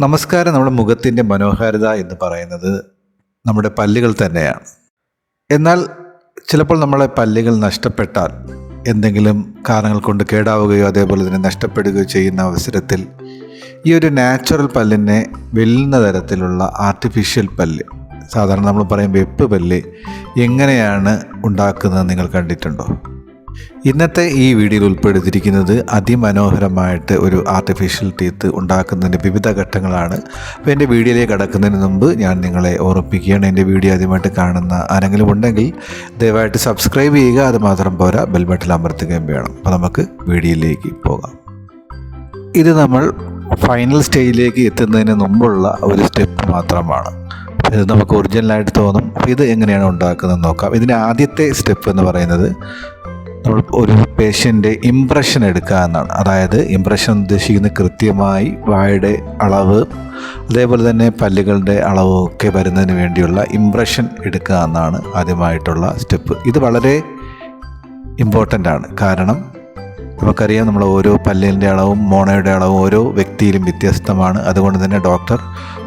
നമസ്കാരം. നമ്മുടെ മുഖത്തിന്റെ മനോഹാരിത എന്ന് പറയുന്നത് നമ്മുടെ പല്ലുകൾ തന്നെയാണ്. എന്നാൽ ചിലപ്പോൾ നമ്മളെ പല്ലുകൾ നഷ്ടപ്പെട്ടാൽ എന്തെങ്കിലും കാരണങ്ങൾ കൊണ്ട് കേടാവുകയോ അതേപോലെ തന്നെ നഷ്ടപ്പെടുകയോ ചെയ്യുന്ന അവസരത്തിൽ ഈ ഒരു നാച്ചുറൽ പല്ലിനെ വെല്ലുന്ന തരത്തിലുള്ള ആർട്ടിഫിഷ്യൽ പല്ല് സാധാരണ നമ്മൾ പറയും വെപ്പ് പല്ല് എങ്ങനെയാണ് ഉണ്ടാക്കുന്നത് നിങ്ങൾ കണ്ടിട്ടുണ്ടോ? ഇന്നത്തെ ഈ വീഡിയോയിൽ ഉൾപ്പെടുത്തിയിരിക്കുന്നത് അതിമനോഹരമായിട്ട് ഒരു ആർട്ടിഫിഷ്യൽ ടീത്ത് ഉണ്ടാക്കുന്നതിന്റെ വിവിധ ഘട്ടങ്ങളാണ്. അപ്പോൾ എന്റെ വീഡിയോയിലേക്ക് കടക്കുന്നതിന് മുമ്പ് ഞാൻ നിങ്ങളെ ഓർപ്പിക്കുകയാണ് എന്റെ വീഡിയോ ആദ്യമായിട്ട് കാണുന്ന ആരെങ്കിലും ഉണ്ടെങ്കിൽ ദയവായിട്ട് സബ്സ്ക്രൈബ് ചെയ്യുക അത് മാത്രം പോരാ ബെൽ അമർത്തുകയും വേണം. അപ്പോൾ നമുക്ക് വീഡിയോയിലേക്ക് പോകാം. ഇത് നമ്മൾ ഫൈനൽ സ്റ്റേജിലേക്ക് എത്തുന്നതിന് മുമ്പുള്ള ഒരു സ്റ്റെപ്പ് മാത്രമാണ്. ഇത് നമുക്ക് ഒറിജിനലായിട്ട് തോന്നും. ഇത് എങ്ങനെയാണ് ഉണ്ടാക്കുന്നത് നോക്കാം. ഇതിന്റെ ആദ്യത്തെ സ്റ്റെപ്പ് എന്ന് പറയുന്നത് ഒരു പേഷ്യന്റെ ഇംപ്രഷൻ എടുക്കുക എന്നാണ്. അതായത് ഇംപ്രഷൻ ഉദ്ദേശിക്കുന്ന കൃത്യമായി വായുടെ അളവ് അതേപോലെ തന്നെ പല്ലുകളുടെ അളവൊക്കെ വരുന്നതിന് വേണ്ടിയുള്ള ഇംപ്രഷൻ എടുക്കുക എന്നാണ് ആദ്യമായിട്ടുള്ള സ്റ്റെപ്പ്. ഇത് വളരെ ഇമ്പോർട്ടന്റ് ആണ്. കാരണം നമുക്കറിയാം നമ്മൾ ഓരോ പല്ലിന്റെ അളവും മോണയുടെ അളവും ഓരോ വ്യക്തിയിലും വ്യത്യസ്തമാണ്. അതുകൊണ്ട് തന്നെ ഡോക്ടർ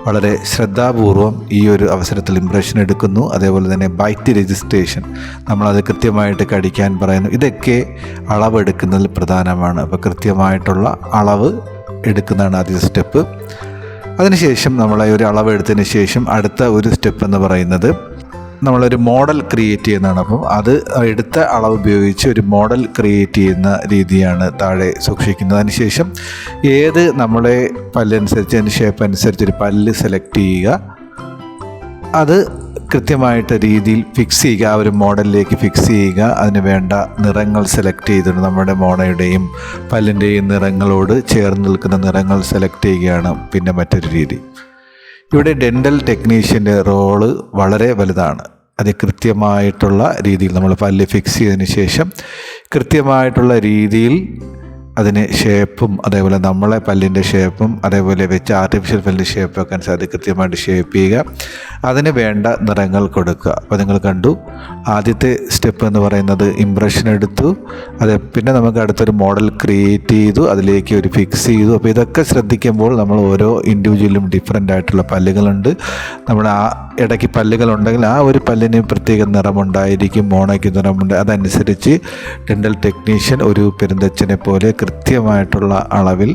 വളരെ ശ്രദ്ധാപൂർവം ഈ ഒരു അവസരത്തിൽ ഇംപ്രഷൻ എടുക്കുന്നു. അതേപോലെ തന്നെ ബൈറ്റ് രജിസ്ട്രേഷൻ നമ്മളത് കൃത്യമായിട്ട് കടിക്കാൻ പറയുന്നു. ഇതൊക്കെ അളവെടുക്കുന്നതിൽ പ്രധാനമാണ്. അപ്പോൾ കൃത്യമായിട്ടുള്ള അളവ് എടുക്കുന്നതാണ് ആദ്യ സ്റ്റെപ്പ്. അതിനുശേഷം നമ്മൾ ഒരു അളവെടുത്തതിന് ശേഷം അടുത്ത ഒരു സ്റ്റെപ്പ് എന്ന് പറയുന്നത് നമ്മളൊരു മോഡൽ ക്രിയേറ്റ് ചെയ്യുന്നതാണ്. അപ്പം അത് എടുത്ത അളവ് ഉപയോഗിച്ച് ഒരു മോഡൽ ക്രിയേറ്റ് ചെയ്യുന്ന രീതിയാണ് താഴെ സൂക്ഷിക്കുന്നത്. അതിനുശേഷം ഏത് നമ്മുടെ പല്ലനുസരിച്ച് അതിന് ഷേപ്പ് അനുസരിച്ച് ഒരു പല്ല് സെലക്ട് ചെയ്യുക. അത് കൃത്യമായിട്ട് രീതിയിൽ ഫിക്സ് ചെയ്യുക. ആ ഒരു മോഡലിലേക്ക് ഫിക്സ് ചെയ്യുക. അതിന് വേണ്ട നിറങ്ങൾ സെലക്ട് ചെയ്തിട്ട് നമ്മുടെ മോണയുടെയും പല്ലിന്റെയും നിറങ്ങളോട് ചേർന്ന് നിൽക്കുന്ന നിറങ്ങൾ സെലക്ട് ചെയ്യുകയാണ് പിന്നെ മറ്റൊരു രീതി. ഇവിടെ ഡെന്റൽ ടെക്നീഷ്യന്റെ റോൾ വളരെ വലുതാണ്. അത് കൃത്യമായിട്ടുള്ള രീതിയിൽ നമ്മൾ പല്ല് ഫിക്സ് ചെയ്തതിന് ശേഷം കൃത്യമായിട്ടുള്ള രീതിയിൽ അതിന് ഷേപ്പും അതേപോലെ നമ്മളെ പല്ലിന്റെ ഷേപ്പും അതേപോലെ വെച്ച് ആർട്ടിഫിഷ്യൽ പല്ലിന്റെ ഷേപ്പ് വെക്കാൻ സാധിക്കും. കൃത്യമായിട്ട് ഷേപ്പ് ചെയ്യുക. അതിന് വേണ്ട നിറങ്ങൾ കൊടുക്കുക. അപ്പോൾ നിങ്ങൾ കണ്ടു. ആദ്യത്തെ സ്റ്റെപ്പ് എന്ന് പറയുന്നത് ഇംപ്രഷൻ എടുത്തു. അത് പിന്നെ നമുക്ക് അടുത്തൊരു മോഡൽ ക്രിയേറ്റ് ചെയ്തു. അതിലേക്ക് ഒരു ഫിക്സ് ചെയ്തു. അപ്പോൾ ഇതൊക്കെ ശ്രദ്ധിക്കുമ്പോൾ നമ്മൾ ഓരോ ഇൻഡിവിജ്വലും ഡിഫറെന്റ് ആയിട്ടുള്ള പല്ലുകളുണ്ട്. നമ്മൾ ആ ഇടയ്ക്ക് പല്ലുകളുണ്ടെങ്കിൽ ആ ഒരു പല്ലിന് പ്രത്യേക നിറമുണ്ടായിരിക്കും. മോണയ്ക്ക് നിറമുണ്ട്. അതനുസരിച്ച് ഡെന്റൽ ടെക്നീഷ്യൻ ഒരു പെരുന്തച്ഛനെ പോലെ കൃത്യമായിട്ടുള്ള അളവിൽ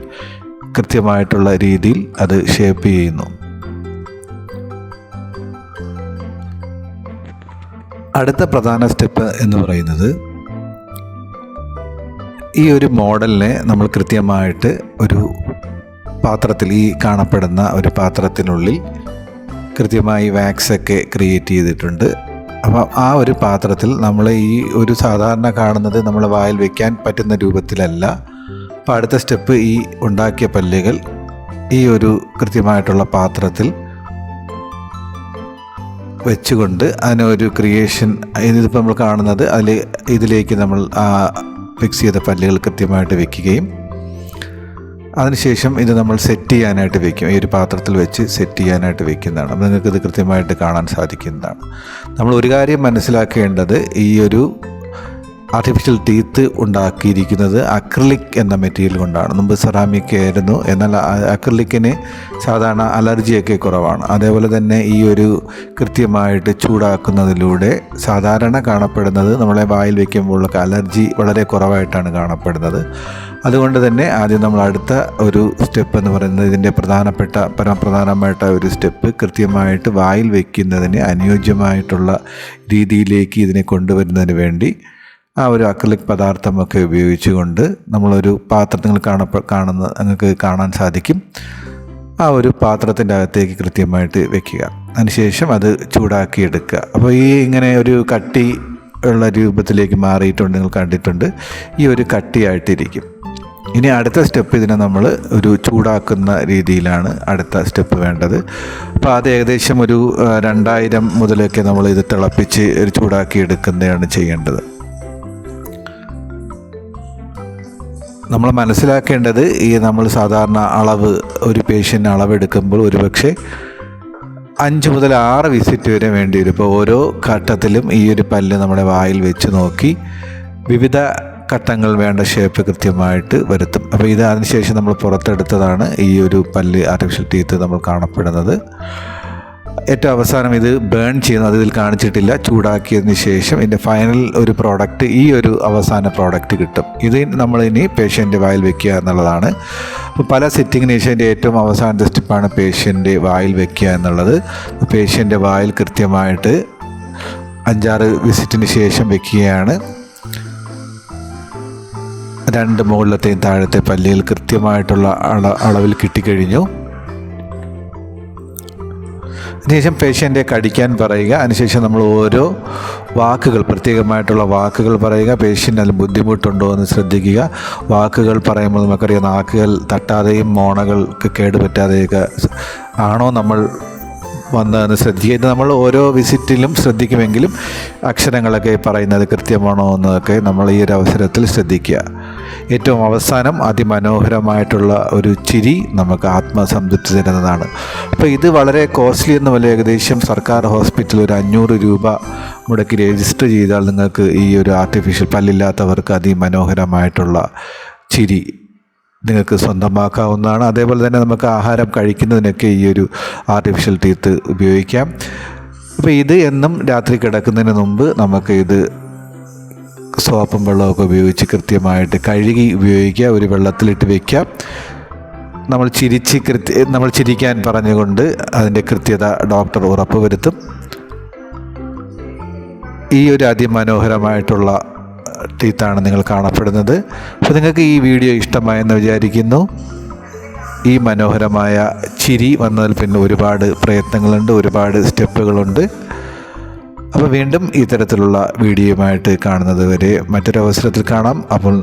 കൃത്യമായിട്ടുള്ള രീതിയിൽ അത് ഷേപ്പ് ചെയ്യുന്നു. അടുത്ത പ്രധാന സ്റ്റെപ്പ് എന്ന് പറയുന്നത് ഈ ഒരു മോഡലിനെ നമ്മൾ കൃത്യമായിട്ട് ഒരു പാത്രത്തിൽ ഈ കാണപ്പെടുന്ന ഒരു പാത്രത്തിനുള്ളിൽ കൃത്യമായി വാക്സൊക്കെ ക്രിയേറ്റ് ചെയ്തിട്ടുണ്ട്. അപ്പം ആ ഒരു പാത്രത്തിൽ നമ്മൾ ഈ ഒരു സാധാരണ കാണുന്നത് നമ്മൾ വായിൽ വെക്കാൻ പറ്റുന്ന രൂപത്തിലല്ല. അപ്പോൾ അടുത്ത സ്റ്റെപ്പ് ഈ ഉണ്ടാക്കിയ പല്ലുകൾ ഈ ഒരു കൃത്യമായിട്ടുള്ള പാത്രത്തിൽ വെച്ചുകൊണ്ട് അതിനൊരു ക്രിയേഷൻ ഇതിപ്പോൾ നമ്മൾ കാണുന്നത് അതിൽ ഇതിലേക്ക് നമ്മൾ ആ ഫിക്സ് ചെയ്ത പല്ലുകൾ കൃത്യമായിട്ട് വെക്കുകയും അതിനുശേഷം ഇത് നമ്മൾ സെറ്റ് ചെയ്യാനായിട്ട് വെക്കും. ഈ ഒരു പാത്രത്തിൽ വെച്ച് സെറ്റ് ചെയ്യാനായിട്ട് വെക്കുന്നതാണ്. നിങ്ങൾക്കിത് കൃത്യമായിട്ട് കാണാൻ സാധിക്കുന്നതാണ്. നമ്മൾ ഒരു കാര്യം മനസ്സിലാക്കേണ്ടത് ഈ ഒരു ആർട്ടിഫിഷ്യൽ ടീത്ത് ഉണ്ടാക്കിയിരിക്കുന്നത് അക്രിലിക് എന്ന മെറ്റീരിയൽ കൊണ്ടാണ്. മുമ്പ് സെറാമിക് ആയിരുന്നു. എന്നാൽ അക്രിലിക്കിന് സാധാരണ അലർജിയൊക്കെ കുറവാണ്. അതേപോലെ തന്നെ ഈ ഒരു കൃത്യമായിട്ട് ചൂടാക്കുന്നതിലൂടെ സാധാരണ കാണപ്പെടുന്നത് നമ്മളെ വായിൽ വയ്ക്കുമ്പോഴൊക്കെ അലർജി വളരെ കുറവായിട്ടാണ് കാണപ്പെടുന്നത്. അതുകൊണ്ട് തന്നെ ആദ്യം നമ്മൾ അടുത്ത ഒരു സ്റ്റെപ്പ് എന്ന് പറയുന്നത് ഇതിന്റെ പ്രധാനപ്പെട്ട പരമപ്രധാനമായിട്ട ഒരു സ്റ്റെപ്പ് കൃത്യമായിട്ട് വായിൽ വയ്ക്കുന്നതിന് അനുയോജ്യമായിട്ടുള്ള രീതിയിലേക്ക് ഇതിനെ കൊണ്ടുവരുന്നതിന് വേണ്ടി ആ ഒരു അക്രലിക് പദാർത്ഥമൊക്കെ ഉപയോഗിച്ചുകൊണ്ട് നമ്മളൊരു പാത്രം നിങ്ങൾ കാണപ്പ കാണുന്ന നിങ്ങൾക്ക് കാണാൻ സാധിക്കും. ആ ഒരു പാത്രത്തിന്റെ അകത്തേക്ക് കൃത്യമായിട്ട് വെക്കുക. അതിനുശേഷം അത് ചൂടാക്കി എടുക്കുക. അപ്പോൾ ഈ ഇങ്ങനെ ഒരു കട്ടി ഉള്ള രൂപത്തിലേക്ക് മാറിയിട്ടുണ്ട് നിങ്ങൾ കണ്ടിട്ടുണ്ട്. ഈ ഒരു കട്ടിയായിട്ടിരിക്കും. ഇനി അടുത്ത സ്റ്റെപ്പ് ഇതിനെ നമ്മൾ ഒരു ചൂടാക്കുന്ന രീതിയിലാണ് അടുത്ത സ്റ്റെപ്പ് വേണ്ടത്. അപ്പോൾ അത് ഏകദേശം ഒരു രണ്ടായിരം മുതലൊക്കെ നമ്മൾ ഇത് തിളപ്പിച്ച് ഒരു ചൂടാക്കി എടുക്കുന്നതാണ് ചെയ്യേണ്ടത്. നമ്മൾ മനസ്സിലാക്കേണ്ടത് ഈ നമ്മൾ സാധാരണ അളവ് ഒരു പേഷ്യന്റ് അളവെടുക്കുമ്പോൾ ഒരുപക്ഷെ അഞ്ച് മുതൽ ആറ് വിസിറ്റ് വരെ വേണ്ടി വരും ഇപ്പോൾ ഓരോ ഘട്ടത്തിലും ഈ ഒരു പല്ല് നമ്മുടെ വായിൽ വെച്ച് നോക്കി വിവിധ ഘട്ടങ്ങൾ വേണ്ട ഷേപ്പ് കൃത്യമായിട്ട് വരുത്തും. അപ്പോൾ ഇത് അതിനുശേഷം നമ്മൾ പുറത്തെടുത്തതാണ് ഈ ഒരു പല്ല് ആർട്ടിഫിഷ്യൽ ടീത്ത് നമ്മൾ കാണപ്പെടുന്നത്. ഏറ്റവും അവസാനം ഇത് ബേൺ ചെയ്യുന്നത് ഇതിൽ കാണിച്ചിട്ടില്ല. ചൂടാക്കിയതിന് ശേഷം ഇതിന്റെ ഫൈനൽ ഒരു പ്രോഡക്റ്റ് ഈ ഒരു അവസാന പ്രോഡക്റ്റ് കിട്ടും. ഇത് നമ്മൾ ഇനി പേഷ്യന്റെ വായിൽ വെക്കുക എന്നുള്ളതാണ്. പല സിറ്റിങ്ങിന് ശേഷം ഇതിന്റെ ഏറ്റവും അവസാനത്തെ സ്റ്റെപ്പാണ് പേഷ്യന്റെ വായിൽ വെക്കുക എന്നുള്ളത്. പേഷ്യന്റെ വായിൽ കൃത്യമായിട്ട് അഞ്ചാറ് വിസിറ്റിന് ശേഷം വെക്കുകയാണ്. രണ്ട് മുകളിലത്തെയും താഴത്തെ പല്ലിയിൽ കൃത്യമായിട്ടുള്ള അള അളവിൽ കിട്ടിക്കഴിഞ്ഞു. അതിനുശേഷം പേഷ്യന്റെ കടിക്കാൻ പറയുക. അതിനുശേഷം നമ്മൾ ഓരോ വാക്കുകൾ പ്രത്യേകമായിട്ടുള്ള വാക്കുകൾ പറയുക. പേഷ്യന്റ് അതിൽ ബുദ്ധിമുട്ടുണ്ടോ എന്ന് ശ്രദ്ധിക്കുക. വാക്കുകൾ പറയുമ്പോൾ നമുക്കറിയാം നാക്കുകൾ തട്ടാതെയും മോണകൾക്ക് കേടുപറ്റാതെയൊക്കെ ആണോ നമ്മൾ വന്നതെന്ന് ശ്രദ്ധിക്കുക. ഇത് നമ്മൾ ഓരോ വിസിറ്റിലും ശ്രദ്ധിക്കുമെങ്കിലും അക്ഷരങ്ങളൊക്കെ പറയുന്നത് കൃത്യമാണോ എന്നതൊക്കെ നമ്മൾ ഈ ഒരു അവസരത്തിൽ ശ്രദ്ധിക്കുക. ഏറ്റവും അവസാനം അതിമനോഹരമായിട്ടുള്ള ഒരു ചിരി നമുക്ക് ആത്മസംതൃപ്തി തരുന്നതാണ്. അപ്പോൾ ഇത് വളരെ കോസ്റ്റ്ലി ഒന്നുമല്ല ഏകദേശം സർക്കാർ ഹോസ്പിറ്റലിൽ ഒരു അഞ്ഞൂറ് രൂപ മുടക്കി രജിസ്റ്റർ ചെയ്താൽ നിങ്ങൾക്ക് ഈ ഒരു ആർട്ടിഫിഷ്യൽ പല്ലില്ലാത്തവർക്ക് അതിമനോഹരമായിട്ടുള്ള ചിരി നിങ്ങൾക്ക് സ്വന്തമാക്കാവുന്നതാണ്. അതേപോലെ തന്നെ നമുക്ക് ആഹാരം കഴിക്കുന്നതിനൊക്കെ ഈ ഒരു ആർട്ടിഫിഷ്യൽ ടീത്ത് ഉപയോഗിക്കാം. അപ്പോൾ ഇത് എന്നും രാത്രി കിടക്കുന്നതിന് മുമ്പ് നമുക്ക് ഇത് സോപ്പും വെള്ളമൊക്കെ ഉപയോഗിച്ച് കൃത്യമായിട്ട് കഴുകി ഉപയോഗിക്കുക ഒരു വെള്ളത്തിലിട്ട് വയ്ക്കുക നമ്മൾ ചിരിച്ച് കൃത്യ നമ്മൾ ചിരിക്കാൻ പറഞ്ഞുകൊണ്ട് അതിന്റെ കൃത്യത ഡോക്ടർ ഉറപ്പുവരുത്തും. ഈ ഒരു അതിമനോഹരമായിട്ടുള്ള ടീത്താണ് നിങ്ങൾ കാണപ്പെടുന്നത്. അപ്പോൾ നിങ്ങൾക്ക് ഈ വീഡിയോ ഇഷ്ടമായെന്ന് വിചാരിക്കുന്നു. ഈ മനോഹരമായ ചിരി വന്നതിൽ പിന്നെ ഒരുപാട് പ്രയത്നങ്ങളുണ്ട് ഒരുപാട് സ്റ്റെപ്പുകളുണ്ട്. അപ്പോൾ വീണ്ടും ഇത്തരത്തിലുള്ള വീഡിയോയുമായിട്ട് കാണുന്നത് വരെ മറ്റൊരവസരത്തിൽ കാണാം. അപ്പോൾ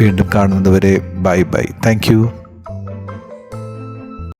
വീണ്ടും കാണുന്നത് വരെ ബൈ ബൈ. താങ്ക്